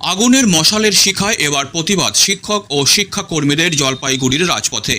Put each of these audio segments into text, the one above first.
আগুনের মশালের শিখায় এবার প্রতিবাদ শিক্ষক ও শিক্ষাকর্মীদের জলপাইগুড়ির রাজপথে।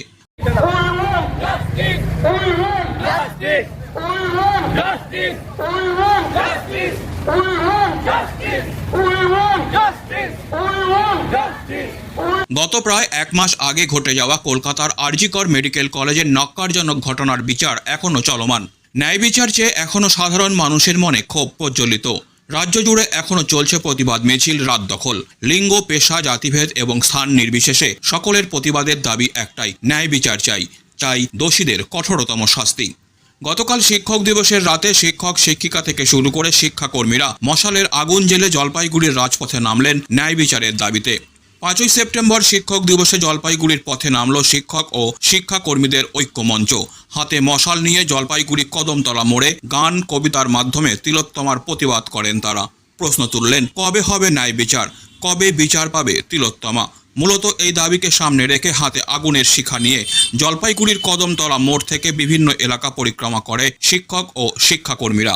গত প্রায় এক মাস আগে ঘটে যাওয়া কলকাতার আরজিকর মেডিকেল কলেজের নক্কারজনক ঘটনার বিচার এখনও চলমান। ন্যায় বিচার চেয়ে এখনও সাধারণ মানুষের মনে ক্ষোভ প্রজ্বলিত। রাজ্য জুড়ে এখনও চলছে প্রতিবাদ মিছিল, রাত দখল। লিঙ্গ, পেশা, জাতিভেদ এবং স্থান নির্বিশেষে সকলের প্রতিবাদের দাবি একটাই, ন্যায় বিচার চাই। চাই দোষীদের কঠোরতম শাস্তি। গতকাল শিক্ষক দিবসের রাতে শিক্ষক, শিক্ষিকা থেকে শুরু করে শিক্ষাকর্মীরা মশালের আগুন জেলে জলপাইগুড়ির রাজপথে নামলেন ন্যায় বিচারের দাবিতে। পাঁচই সেপ্টেম্বর শিক্ষক দিবসে জলপাইগুড়ির পথে নামল শিক্ষক ও শিক্ষাকর্মীদের ঐক্যমঞ্চ। হাতে মশাল নিয়ে জলপাইগুড়ি কদমতলা মোড়ে গান, কবিতার মাধ্যমে তিলোত্তমার প্রতিবাদ করেন তারা। প্রশ্ন তুললেন, কবে হবে ন্যায় বিচার? কবে বিচার পাবে তিলোত্তমা? মূলত এই দাবিকে সামনে রেখে হাতে আগুনের শিখা নিয়ে জলপাইগুড়ির কদমতলা মোড় থেকে বিভিন্ন এলাকা পরিক্রমা করে শিক্ষক ও শিক্ষাকর্মীরা।